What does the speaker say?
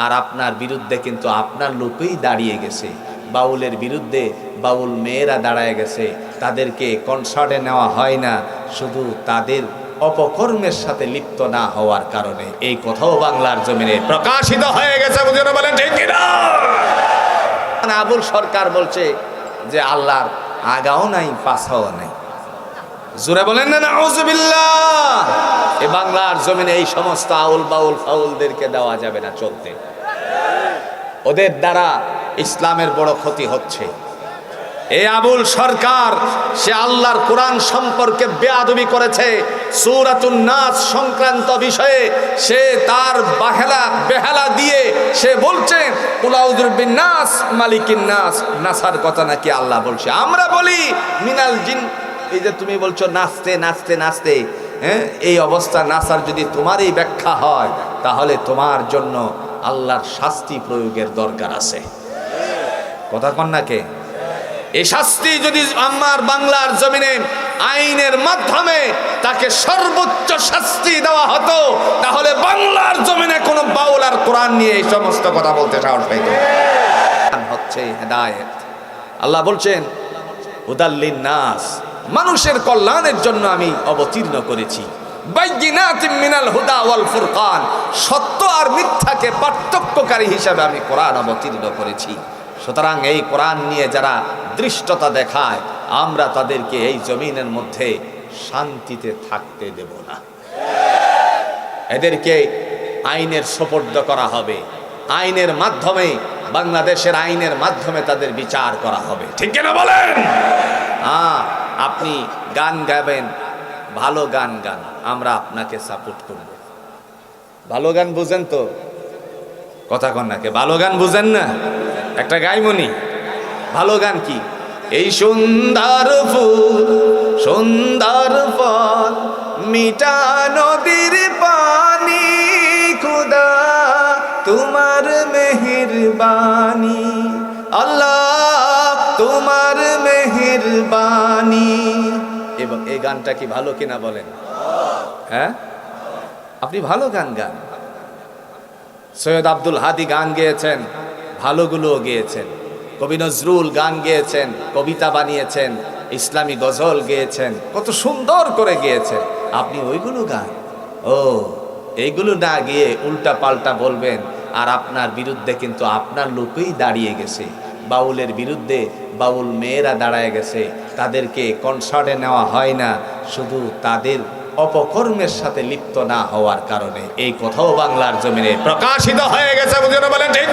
আর আপনার বিরুদ্ধে কিন্তু আপনার লোকই দাঁড়িয়ে গেছে। বাউলের বিরুদ্ধে বাউল মেয়েরা দাঁড়ায় গেছে। তাদেরকে কনসার্টে নেওয়া হয় না। শুধু তাদের অপকর্মের সাথে লিপ্ত না হওয়ার কারণে। এই কথাও বাংলার জমিনে প্রকাশিত হয়ে গেছে আবুল সরকার বলছে যে আল্লাহর আগাও নাই, পাছাও নাই। জোরে বলেন না, নাউজুবিল্লাহ। এ বাংলার জমিনে এই সমস্ত আউল বাউল ফাউলদেরকে দেওয়া যাবে না চলতে। ওদের দ্বারা ইসলামের বড় ক্ষতি হচ্ছে। এ আবুল সরকার, সে আল্লাহর কোরআন সম্পর্কে বেয়াদবি করেছে, সূরাতুন নাস সংক্রান্ত বিষয়ে সে তার বাহেলা, বেহালা দিয়ে সে বলছে কুলাউদুর বিন নাস, মালিকিন নাস। নাসার কথা নাকি আল্লাহ বলছে। আমরা বলি, মিনাল জিন এই যে তুমি বলছো, নাচতে নাচতে নাচতে। হ্যাঁ? এই অবস্থা নাসার যদি তোমারই ব্যাখ্যা হয়, তাহলে তোমার জন্য আল্লাহর শাস্তি প্রয়োগের দরকার আছে। কথা কন্যাকে এই শাস্তি যদি আমার বাংলার জমিনে আইনের মাধ্যমে তাকে সর্বোচ্চ শাস্তি দেওয়া হতো, তাহলে বাংলার জমিনে কোনো বাউল আর কোরআন নিয়ে এই সমস্ত কথা বলতে সাহস পাইত। হচ্ছে আল্লাহ বলছেন হুদাল্লিন নাস মানুষের কল্যাণের জন্য আমি অবতীর্ণ করেছি। মিনাল হুদা ওয়াল ফুরকান। সত্য আর মিথ্যাকে পার্থক্যকারী হিসাবে আমি কোরআন অবতীর্ণ করেছি। সুতরাং এই কোরআন নিয়ে যারা দৃষ্টতা দেখায়, আমরা তাদেরকে এই জমিনের মধ্যে শান্তিতে থাকতে দেব না। এদেরকে আইনের সোপর্দ করা হবে। আইনের মাধ্যমে, বাংলাদেশের আইনের মাধ্যমে তাদের বিচার করা হবে। ঠিক কিনা বলেন? হ্যাঁ। আপনি গান গাবেন, ভালো গান গান, আমরা আপনাকে সাপোর্ট করব। ভালো গান বুঝেন তো? কথা কন নাকে ভালো গান বুঝেন না? একটা গাইমনি। ভালো গান কি? এই সুন্দর ফুল, সুন্দর ফল, মিঠা নদীর পানি, খুদা, তোমার মেহেরবানি। মেহেরবানি। এবং এই গানটা কি ভালো কিনা বলেন? হ্যাঁ? আপনি ভালো গান গান। সৈয়দ আব্দুল হাদি গান গেয়েছেন, ভালোগুলোও গেয়েছেন। কবি নজরুল গান গেয়েছেন, কবিতা বানিয়েছেন, ইসলামী গজল গেয়েছেন, কত সুন্দর করে গেয়েছেন। আপনি ওইগুলো গান। ও, এইগুলো না গিয়ে উল্টা পাল্টা বলবেন, আর আপনার বিরুদ্ধে কিন্তু আপনার লোকই দাঁড়িয়ে গেছে। বাউলের বিরুদ্ধে বাউল মেয়েরা দাঁড়ায় গেছে। তাদেরকে কনসার্টে নেওয়া হয় না। শুধু তাদের অপকর্মের সাথে লিপ্ত না হওয়ার কারণে। এই কথাও বাংলার জমিনে প্রকাশিত হয়ে গেছে বলেন ঠিক